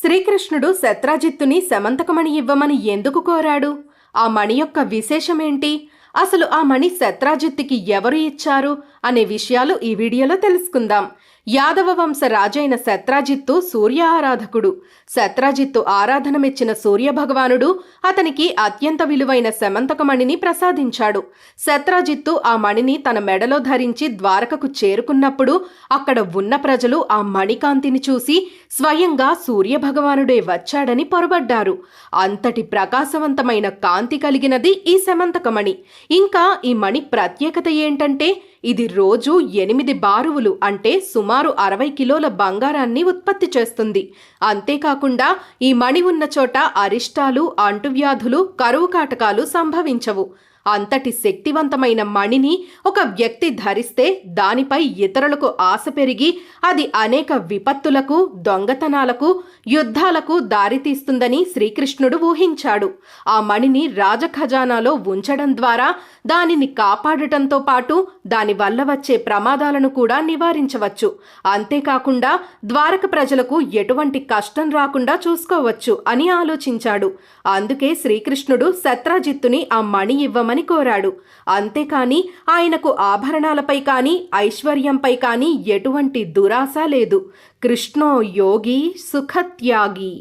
శ్రీకృష్ణుడు శత్రాజిత్తుని శమంతకమణి ఇవ్వమని ఎందుకు కోరాడు? ఆ మణి యొక్క విశేషమేంటి? అసలు ఆ మణి శత్రాజిత్తుకి ఎవరు ఇచ్చారు? అనే విషయాలు ఈ వీడియోలో తెలుసుకుందాం. యాదవ వంశ రాజైన శత్రాజిత్తు సూర్య ఆరాధకుడు. శత్రాజిత్తు ఆరాధనమిచ్చిన సూర్యభగవానుడు సూర్య భగవానుడు అతనికి అత్యంత విలువైన శమంతకమణిని ప్రసాదించాడు. శత్రాజిత్తు ఆ మణిని తన మెడలో ధరించి ద్వారకకు చేరుకున్నప్పుడు అక్కడ ఉన్న ప్రజలు ఆ మణికాంతిని చూసి స్వయంగా సూర్య భగవానుడే వచ్చాడని పొరబడ్డారు. అంతటి ప్రకాశవంతమైన కాంతి కలిగినది ఈ శమంతకమణి ఇంకా ఈ మణి ప్రత్యేకత ఏంటంటే ఇది రోజు ఎనిమిది బారువులు అంటే సుమారు అరవై కిలోల బంగారాన్ని ఉత్పత్తి చేస్తుంది. అంతేకాకుండా ఈ మణి ఉన్న చోట అరిష్టాలు అంటువ్యాధులు కరువు కాటకాలు సంభవించవు. అంతటి శక్తివంతమైన మణిని ఒక వ్యక్తి ధరిస్తే దానిపై ఇతరులకు ఆశ పెరిగి అది అనేక విపత్తులకు దొంగతనాలకు యుద్ధాలకు దారితీస్తుందని శ్రీకృష్ణుడు ఊహించాడు. ఆ మణిని రాజఖజానాలో ఉంచడం ద్వారా దానిని కాపాడటంతో పాటు దానివల్ల వచ్చే ప్రమాదాలను కూడా నివారించవచ్చు. అంతేకాకుండా ద్వారక ప్రజలకు ఎటువంటి కష్టం రాకుండా చూసుకోవచ్చు అని ఆలోచించాడు. అందుకే శ్రీకృష్ణుడు శత్రాజిత్తుని ఆ మణి ఇవ్వమని కోరాడు. అంతేకాని ఆయనకు ఆభరణాలపై కానీ ఐశ్వర్యంపై కానీ ఎటువంటి దురాశ లేదు. కృష్ణో యోగి సుఖత్యాగి.